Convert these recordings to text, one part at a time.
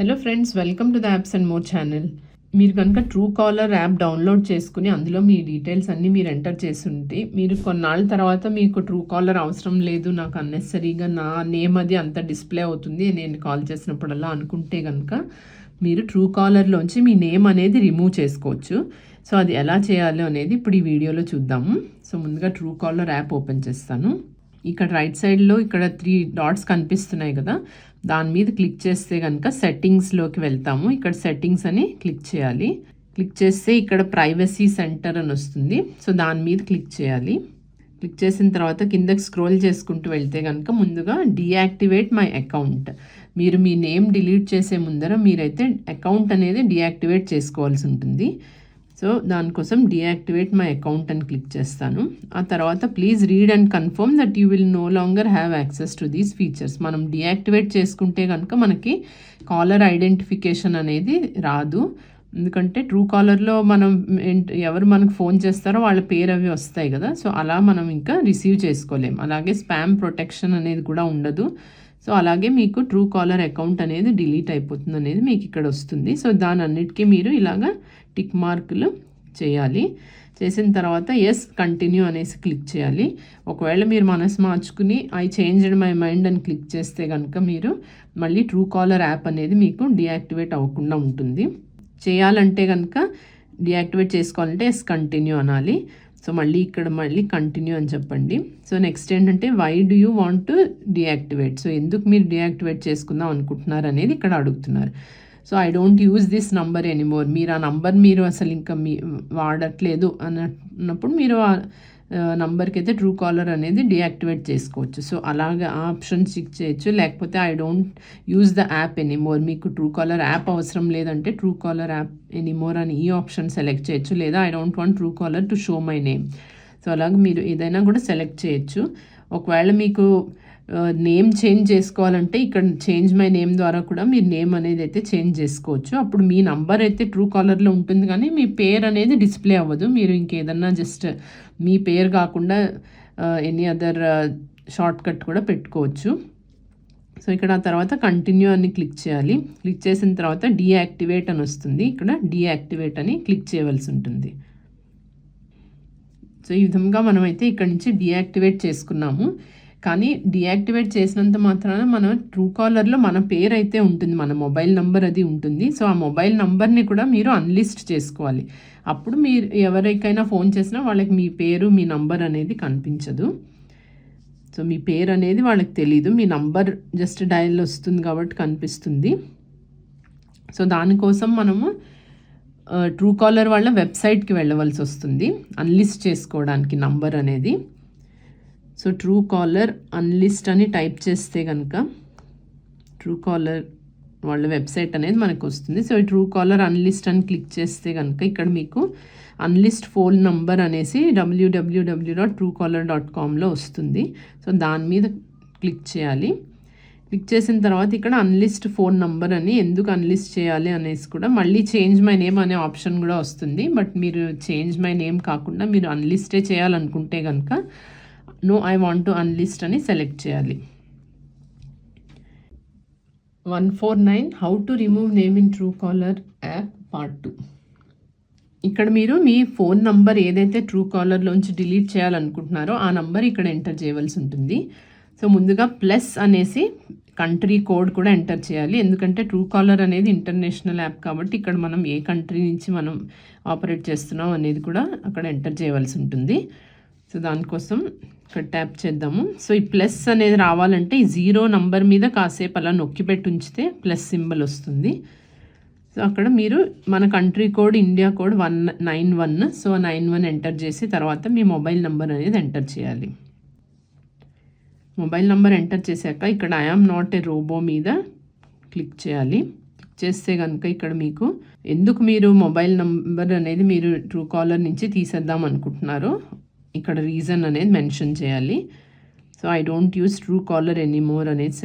Hello friends welcome to the apps and more channel మీరు కనుక true caller app download చేసుకుని అందులో మీ details అన్నీ మీరు ఎంటర్ చేస్తుంటే మీరు కొన్నాళ్ళ తర్వాత మీకు ట్రూ కాలర్ అవసరం లేదు నాకు అన్నెసరీగా నా నేమ్ అది అంత డిస్ప్లే అవుతుంది నేను కాల్ చేసినప్పుడల్లా అనుకుంటే కనుక మీరు ట్రూ కాలర్లోంచి మీ నేమ్ అనేది రిమూవ్ చేసుకోవచ్చు. సో అది ఎలా చేయాలో అనేది ఇప్పుడు ఈ వీడియోలో చూద్దాము సో ముందుగా ట్రూ కాలర్ యాప్ ఓపెన్ చేస్తాను. ఇక్కడ రైట్ సైడ్లో ఇక్కడ త్రీ డాట్స్ కనిపిస్తున్నాయి కదా. దాని మీద క్లిక్ చేస్తే కనుక సెట్టింగ్స్లోకి వెళ్తాము. ఇక్కడ సెట్టింగ్స్ అని క్లిక్ చేయాలి. క్లిక్ చేస్తే ఇక్కడ ప్రైవసీ సెంటర్ అని వస్తుంది. సో దాని మీద క్లిక్ చేయాలి. క్లిక్ చేసిన తర్వాత కిందకి స్క్రోల్ చేసుకుంటూ వెళ్తే కనుక ముందుగా డీయాక్టివేట్ మై అకౌంట్ మీరు మీ నేమ్ డిలీట్ చేసే ముందర మీరైతే అకౌంట్ అనేది డీయాక్టివేట్ చేసుకోవాల్సి ఉంటుంది. సో దానికోసం డియాక్టివేట్ మై అకౌంట్ అని క్లిక్ చేస్తాను. ఆ తర్వాత please read and confirm that you will no longer have access to these features మనం డియాక్టివేట్ చేసుకుంటే కనుక మనకి కాలర్ ఐడెంటిఫికేషన్ అనేది రాదు. ఎందుకంటే ట్రూ కాలర్లో మనం ఎవరు మనకు ఫోన్ చేస్తారో వాళ్ళ పేరు అవి వస్తాయి కదా. సో అలా మనం ఇంకా రిసీవ్ చేసుకోలేం. అలాగే స్పామ్ ప్రొటెక్షన్ అనేది కూడా ఉండదు. సో అలాగే మీకు ట్రూ కాలర్ అకౌంట్ అనేది డిలీట్ అయిపోతుంది అనేది మీకు ఇక్కడ వస్తుంది. సో దాని అన్నిటికీ మీరు ఇలాగ టిక్ మార్కులు చేయాలి. చేసిన తర్వాత ఎస్ కంటిన్యూ అనేసి క్లిక్ చేయాలి. ఒకవేళ మీరు మనసు మార్చుకుని ఐ చేంజ్ మై మైండ్ అని క్లిక్ చేస్తే కనుక మీరు మళ్ళీ ట్రూ కాలర్ యాప్ అనేది మీకు డియాక్టివేట్ అవ్వకుండా ఉంటుంది. చేయాలంటే కనుక డియాక్టివేట్ చేసుకోవాలంటే ఎస్ కంటిన్యూ అనాలి. సో మళ్ళీ ఇక్కడ మళ్ళీ కంటిన్యూ అని చెప్పండి. సో నెక్స్ట్ ఏంటంటే why do you want to deactivate so ఎందుకు మీరు డియాక్టివేట్ చేసుకుందాం అనుకుంటున్నారు అనేది ఇక్కడ అడుగుతున్నారు. So I don't use this number anymore. మీరు ఆ నంబర్ మీరు అసలు ఇంకా మీ వాడట్లేదు అన్నప్పుడు మీరు ఆ నంబర్కి అయితే ట్రూ కాలర్ అనేది డియాక్టివేట్ చేసుకోవచ్చు. సో అలాగే ఆ ఆప్షన్ చెక్ చేయొచ్చు. లేకపోతే I don't use the app anymore. మీకు ట్రూ కాలర్ యాప్ అవసరం లేదంటే ట్రూ కాలర్ యాప్ ఎనీమోర్ అని ఈ ఆప్షన్ సెలెక్ట్ చేయొచ్చు. లేదా I don't want true caller to show my name. So అలాగే మీరు ఏదైనా కూడా సెలెక్ట్ చేయొచ్చు. ఒకవేళ మీకు నేమ్ చేంజ్ చేసుకోవాలంటే ఇక్కడ చేంజ్ మై నేమ్ ద్వారా కూడా మీరు నేమ్ అనేది అయితే చేంజ్ చేసుకోవచ్చు. అప్పుడు మీ నంబర్ అయితే ట్రూ కాలర్లో ఉంటుంది కానీ మీ పేరు అనేది డిస్ప్లే అవ్వదు. మీరు ఇంకేదన్నా జస్ట్ మీ పేరు కాకుండా ఎనీ అదర్ షార్ట్ కట్ కూడా పెట్టుకోవచ్చు. సో ఇక్కడ ఆ తర్వాత కంటిన్యూ అని క్లిక్ చేయాలి. క్లిక్ చేసిన తర్వాత డీయాక్టివేట్ అని వస్తుంది. ఇక్కడ డీయాక్టివేట్ అని క్లిక్ చేయవలసి ఉంటుంది. సో ఈ విధంగా మనమైతే ఇక్కడ నుంచి డీయాక్టివేట్ చేసుకున్నాము. కానీ డీయాక్టివేట్ చేసినంత మాత్రాన మన ట్రూ కాలర్లో మన పేరు అయితే ఉంటుంది మన మొబైల్ నంబర్ అది ఉంటుంది. సో ఆ మొబైల్ నంబర్ని కూడా మీరు అన్లిస్ట్ చేసుకోవాలి. అప్పుడు మీరు ఎవరికైనా ఫోన్ చేసినా వాళ్ళకి మీ పేరు మీ నంబర్ అనేది కనిపించదు. సో మీ పేరు అనేది వాళ్ళకి తెలీదు. మీ నంబర్ జస్ట్ డయల్ వస్తుంది కాబట్టి కనిపిస్తుంది. సో దానికోసం మనము ట్రూ కాలర్ వాళ్ళ వెబ్సైట్కి వెళ్ళవలసి వస్తుంది. అన్లిస్ట్ చేసుకోవడానికి నంబర్ అనేది. సో ట్రూ కాలర్ అన్లిస్ట్ అని టైప్ చేస్తే కనుక ట్రూ కాలర్ వాళ్ళ వెబ్సైట్ అనేది మనకు వస్తుంది. సో ట్రూ కాలర్ అన్లిస్ట్ అని క్లిక్ చేస్తే కనుక ఇక్కడ మీకు అన్లిస్ట్ ఫోన్ నంబర్ అనేసి డబ్ల్యూడబ్ల్యూడబ్ల్యూ డాట్ ట్రూ కాలర్ డాట్ కామ్లో వస్తుంది. సో దాని మీద క్లిక్ చేయాలి. క్లిక్ చేసిన తర్వాత ఇక్కడ అన్లిస్ట్ ఫోన్ నంబర్ అని ఎందుకు అన్లిస్ట్ చేయాలి అనేసి కూడా మళ్ళీ చేంజ్ మై నేమ్ అనే ఆప్షన్ కూడా వస్తుంది. బట్ మీరు చేంజ్ మై నేమ్ కాకుండా మీరు అన్లిస్టే చేయాలనుకుంటే కనుక no I want to unlist అని సెలెక్ట్ చేయాలి. One four nine how to remove name in true caller app part two. ఇక్కడ మీరు మీ ఫోన్ నంబర్ ఏదైతే ట్రూ కాలర్లోంచి డిలీట్ చేయాలనుకుంటున్నారో ఆ నంబర్ ఇక్కడ ఎంటర్ చేయవలసి ఉంటుంది. సో ముందుగా ప్లస్ అనేసి కంట్రీ కోడ్ కూడా ఎంటర్ చేయాలి. ఎందుకంటే ట్రూ కాలర్ అనేది ఇంటర్నేషనల్ యాప్ కాబట్టి ఇక్కడ మనం ఏ కంట్రీ నుంచి మనం ఆపరేట్ చేస్తున్నాం అనేది కూడా అక్కడ ఎంటర్ చేయవలసి ఉంటుంది. సో దానికోసం ఇక్కడ ట్యాప్ చేద్దాము. సో ఈ ప్లస్ అనేది రావాలంటే ఈ జీరో నంబర్ మీద కాసేపు అలా నొక్కిపెట్టి ఉంచితే ప్లస్ సింబల్ వస్తుంది. సో అక్కడ మీరు మన country code India code one nine one. So nine one enter చేసి తర్వాత మీ మొబైల్ నెంబర్ అనేది ఎంటర్ చేయాలి. మొబైల్ నెంబర్ ఎంటర్ చేశాక ఇక్కడ I am not a robot మీద క్లిక్ చేయాలి. క్లిక్ చేస్తే కనుక ఇక్కడ మీకు ఎందుకు మీరు మొబైల్ నంబర్ అనేది మీరు ట్రూ కాలర్ నుంచి తీసేద్దాం అనుకుంటున్నారో ఇక్కడ రీజన్ అనేది మెన్షన్ చేయాలి. So I don't use true caller anymore అనేది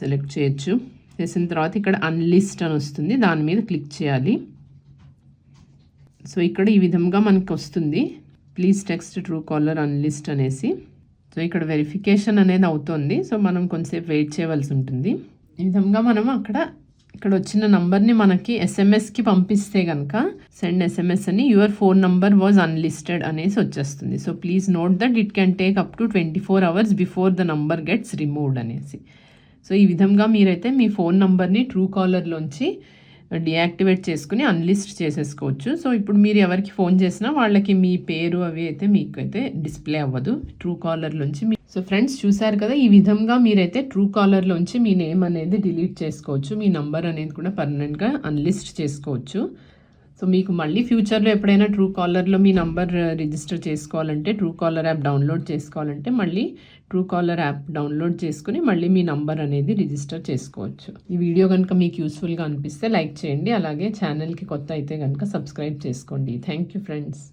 సెలెక్ట్ చేయొచ్చు. చేసిన తర్వాత ఇక్కడ అన్లిస్ట్ అని వస్తుంది. దాని మీద క్లిక్ చేయాలి. సో ఇక్కడ ఈ విధంగా మనకు వస్తుంది. Please text true caller unlist అనేసి. సో ఇక్కడ వెరిఫికేషన్ అనేది అవుతుంది. సో మనం కొంతసేపు వెయిట్ చేయవలసి ఉంటుంది. ఈ విధంగా మనం అక్కడ ఇక్కడ వచ్చిన నంబర్ని మనకి ఎస్ఎంఎస్కి పంపిస్తే కనుక సెండ్ ఎస్ఎంఎస్ అని your phone number was unlisted అనేసి వచ్చేస్తుంది. So please note that it can take up to twenty four hours before the number gets removed అనేసి. సో ఈ విధంగా మీరైతే మీ ఫోన్ నంబర్ని ట్రూ కాలర్లోంచి డియాక్టివేట్ చేసుకుని అన్లిస్ట్ చేసేసుకోవచ్చు. సో ఇప్పుడు మీరు ఎవరికి ఫోన్ చేసినా వాళ్ళకి మీ పేరు అవి అయితే మీకు అయితే డిస్ప్లే అవ్వదు. ట్రూ కాలర్లోంచి మీ సో ఫ్రెండ్స్ చూసారు కదా ఈ విధంగా మీరైతే ట్రూ కాలర్లోంచి మీ నేమ్ అనేది డిలీట్ చేసుకోవచ్చు. మీ నంబర్ అనేది కూడా పర్మనెంట్గా అన్లిస్ట్ చేసుకోవచ్చు. సో మీకు మళ్ళీ ఫ్యూచర్లో ఎప్పుడైనా ట్రూ కాలర్లో మీ నంబర్ రిజిస్టర్ uh, చేసుకోవాలంటే ట్రూ కాలర్ యాప్ డౌన్లోడ్ చేసుకోవాలంటే మళ్ళీ ట్రూ కాలర్ యాప్ డౌన్లోడ్ చేసుకుని మళ్ళీ మీ నంబర్ అనేది రిజిస్టర్ చేసుకోవచ్చు. ఈ వీడియో కనుక మీకు యూస్ఫుల్గా అనిపిస్తే లైక్ చేయండి. అలాగే ఛానల్కి కొత్త అయితే కనుక సబ్స్క్రైబ్ చేసుకోండి. Thank you friends